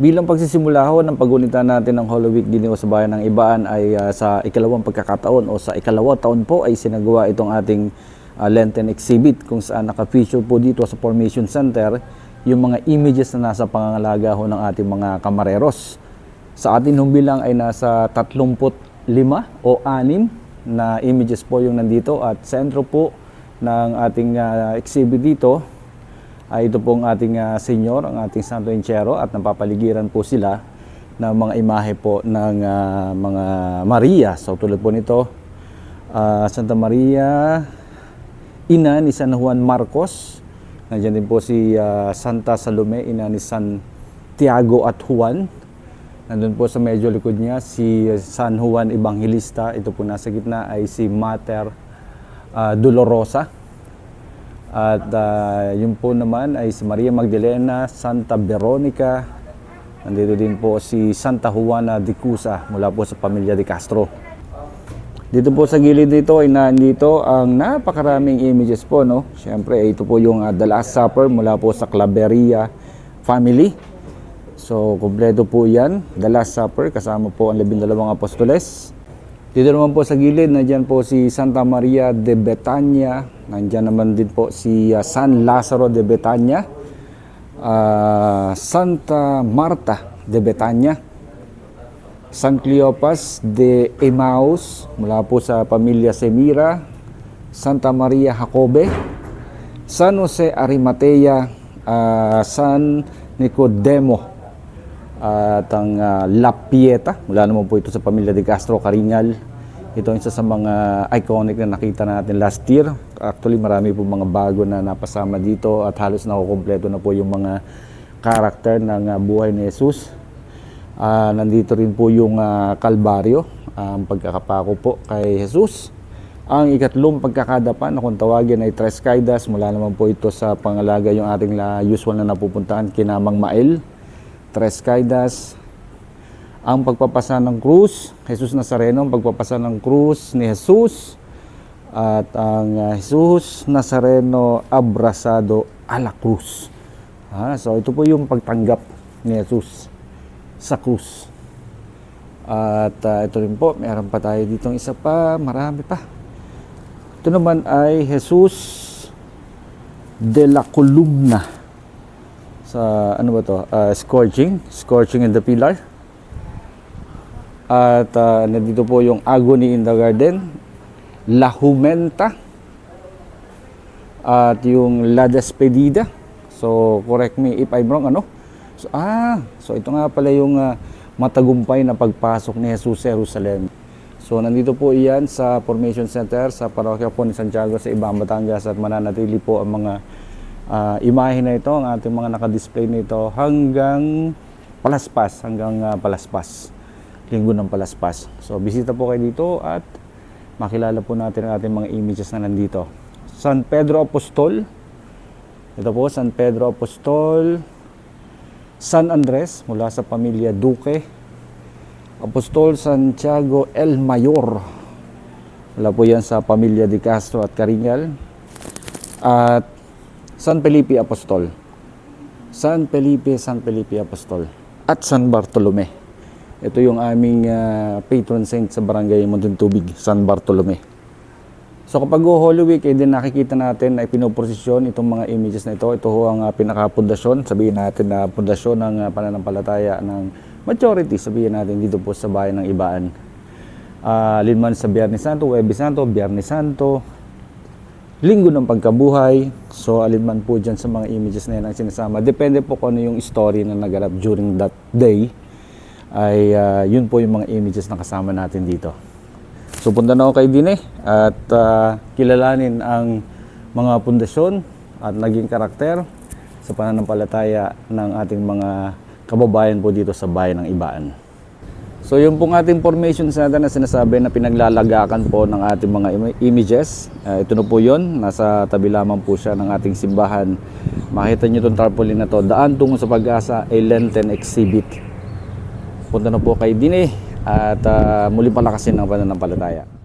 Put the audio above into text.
Bilang pagsisimula ho ng pagunita natin ng Holy Week din sa bayan ng Ibaan ay ah, sa ikalawang pagkakataon o sa ikalawang taon po ay sinagawa itong ating ah, Lenten exhibit kung saan naka-feature po dito sa Formation Center yung mga images na nasa pangangalaga ho ng ating mga kamareros. Sa atin hong bilang ay nasa 35 o 6 na images po yung nandito at sentro po ng ating ah, exhibit dito ay ito pong ating ah, senyor, ang ating Santo Enchero at napapaligiran po sila ng mga imahe po ng ah, mga Maria. So tulad po nito, ah, Santa Maria, ina ni San Juan Marcos. Nandiyan din po si ah, Santa Salome, ina ni San Tiago at Juan. Nandun po sa medyo likod niya si San Juan Evangelista. Ito po nasa gitna ay si Mater ah, Dolorosa. At ah, yun po naman ay si Maria Magdalena, Santa Veronica. Nandito din po si Santa Juana de Cusa mula po sa pamilya de Castro. Dito po sa gilid dito ay nandito ang napakaraming images po, no? Siyempre, ito po yung ah, The Last Supper mula po sa Claveria family. So, kompleto po yan. The Last Supper, kasama po ang labindalawang apostoles. Dito naman po sa gilid, nandyan po si Santa Maria de Betania. Nandyan naman din po si ah, San Lazaro de Betania. Ah, Santa Marta de Betania. San Cleopas de Emmaus mula po sa pamilya Semira. Santa Maria Jacobe. San Jose Arimatea. ah, San Nicodemo at ang ah, La Pieta, mula naman po ito sa pamilya de Castro Caringal. Ito ang isa sa mga iconic na nakita natin last year. Actually, marami po mga bago na napasama dito at halos nakukompleto na po yung mga karakter ng ah, buhay ni Jesus. Ah, nandito rin po yung ah, Kalbaryo, ang pagkakapako po kay Jesus. Ang ikatlong pagkakadapa na kung tawagin ay Tres Caídas, mula naman po ito sa pangalaga yung ating la usual na napupuntahan, Kinamang Mael. Tres Caídas, ang pagpapasa ng krus, Jesus Nazareno, ang pagpapasa ng krus ni Jesus, at ang uh, Jesus Nazareno abrasado a la cruz. Ah, so ito po yung pagtanggap ni Jesus sa krus. At ah, ito rin po, meron pa tayo ditong isa pa, marami pa. Ito naman ay Jesus de la Columna sa ano ba to? Ah, scorching, scorching in the pillar. At ah, nandito po yung agony in the garden, La Jumenta, at yung La Despedida. So, correct me if I'm wrong, ano? So, ah, so ito nga pala yung ah, matagumpay na pagpasok ni Jesus sa Jerusalem. So, nandito po iyan sa Formation Center sa parokya po ni Santiago sa Ibang Batangas at mananatili po ang mga ah, imahe na ito, ang ating mga nakadisplay nito hanggang palaspas, hanggang ah, palaspas. Linggo ng palaspas. So, bisita po kayo dito at makilala po natin ang ating mga images na nandito. San Pedro Apostol. Ito po, San Pedro Apostol. San Andres, mula sa pamilya Duque. Apostol Santiago El Mayor. Wala po yan sa pamilya de Castro at Caringal. At San Felipe Apostol. San Felipe, San Felipe Apostol. At San Bartolome. Ito yung aming ah, patron saint sa barangay Tubig, San Bartolome. So kapag go Holy Week, eh, din nakikita natin ay pinoprosesyon itong mga images na ito. Ito ho ang uh, pinaka-pundasyon, sabihin natin na pundasyon ng ah, pananampalataya ng majority, sabihin natin dito po sa bayan ng Ibaan. Uh, linman sa Biyernes Santo, Huwebes Santo, Biyernes Santo, Linggo ng Pagkabuhay. So alinman po dyan sa mga images na yan ang sinasama. Depende po kung ano yung story na naganap during that day ay ah, yun po yung mga images na kasama natin dito. So punta na ako kay Dine at ah, kilalanin ang mga pundasyon at naging karakter sa pananampalataya ng ating mga kababayan po dito sa bayan ng Ibaan. So yung pong ating formation center na sinasabi na pinaglalagakan po ng ating mga im- images, ah, ito na po yun, nasa tabi lamang po siya ng ating simbahan. Makita nyo itong tarpaulin na to, daan tungo sa pag-asa, a Lenten exhibit punta na po kay Dine at uh, muli palakasin ng pananampalataya.